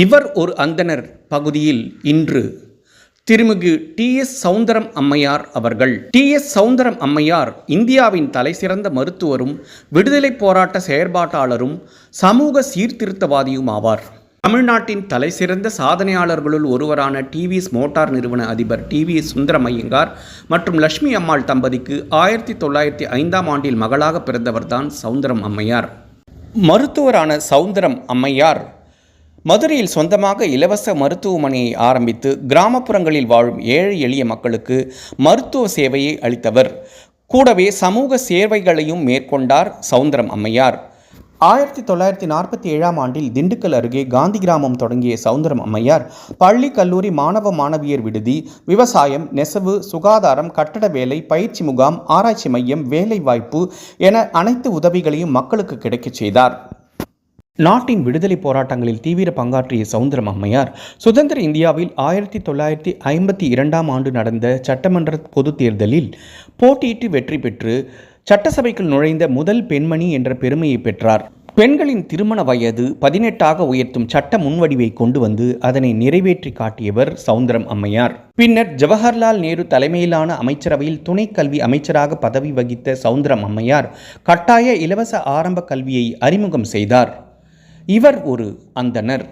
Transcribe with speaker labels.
Speaker 1: இவர் ஒரு அந்தணர் பகுதியில் இன்று. திருமிகு டி. எஸ். சவுந்தரம் அம்மையார் அவர்கள். டி. எஸ். சவுந்தரம் அம்மையார் இந்தியாவின் தலைசிறந்த மருத்துவரும் விடுதலைப் போராட்ட செயற்பாட்டாளரும் சமூக சீர்திருத்தவாதியும் ஆவார். தமிழ்நாட்டின் தலைசிறந்த சாதனையாளர்களுள் ஒருவரான டிவிஎஸ் மோட்டார் நிறுவன அதிபர் டிவிஎஸ் சுந்தரம் ஐயங்கார் மற்றும் லட்சுமி அம்மாள் தம்பதிக்கு ஆயிரத்தி தொள்ளாயிரத்தி ஐந்தாம் ஆண்டில் மகளாக பிறந்தவர்தான் சவுந்தரம் அம்மையார். மருத்துவரான சவுந்தரம் அம்மையார் மதுரையில் சொந்தமாக இலவச மருத்துவமனையை ஆரம்பித்து கிராமப்புறங்களில் வாழும் ஏழை எளிய மக்களுக்கு மருத்துவ சேவையை அளித்தவர். கூடவே சமூக சேவைகளையும் மேற்கொண்டார் சவுந்தரம் அம்மையார். ஆயிரத்தி தொள்ளாயிரத்தி நாற்பத்தி ஏழாம் ஆண்டில் திண்டுக்கல் அருகே காந்தி கிராமம் தொடங்கிய சவுந்தரம் அம்மையார் பள்ளி கல்லூரி மாணவ மாணவியர் விடுதி விவசாயம் நெசவு சுகாதாரம் கட்டட வேலை பயிற்சி முகாம் ஆராய்ச்சி மையம் வேலைவாய்ப்பு என அனைத்து உதவிகளையும் மக்களுக்கு கிடைக்கச் செய்தார். நாட்டின் விடுதலை போராட்டங்களில் தீவிர பங்காற்றிய சவுந்தரம் அம்மையார் சுதந்திர இந்தியாவில் ஆயிரத்தி தொள்ளாயிரத்தி ஐம்பத்தி இரண்டாம் ஆண்டு நடந்த சட்டமன்ற பொதுத் தேர்தலில் போட்டியிட்டு வெற்றி பெற்று சட்டசபைக்குள் நுழைந்த முதல் பெண்மணி என்ற பெருமையை பெற்றார். பெண்களின் திருமண வயது பதினெட்டாக உயர்த்தும் சட்ட முன்வடிவை கொண்டு வந்து அதனை நிறைவேற்றி காட்டியவர் சவுந்தரம் அம்மையார். பின்னர் ஜவஹர்லால் நேரு தலைமையிலான அமைச்சரவையில் துணை கல்வி அமைச்சராக பதவி வகித்த சவுந்தரம் அம்மையார் கட்டாய இலவச ஆரம்ப கல்வியை அறிமுகம் செய்தார். இவர் ஒரு அந்தணர்.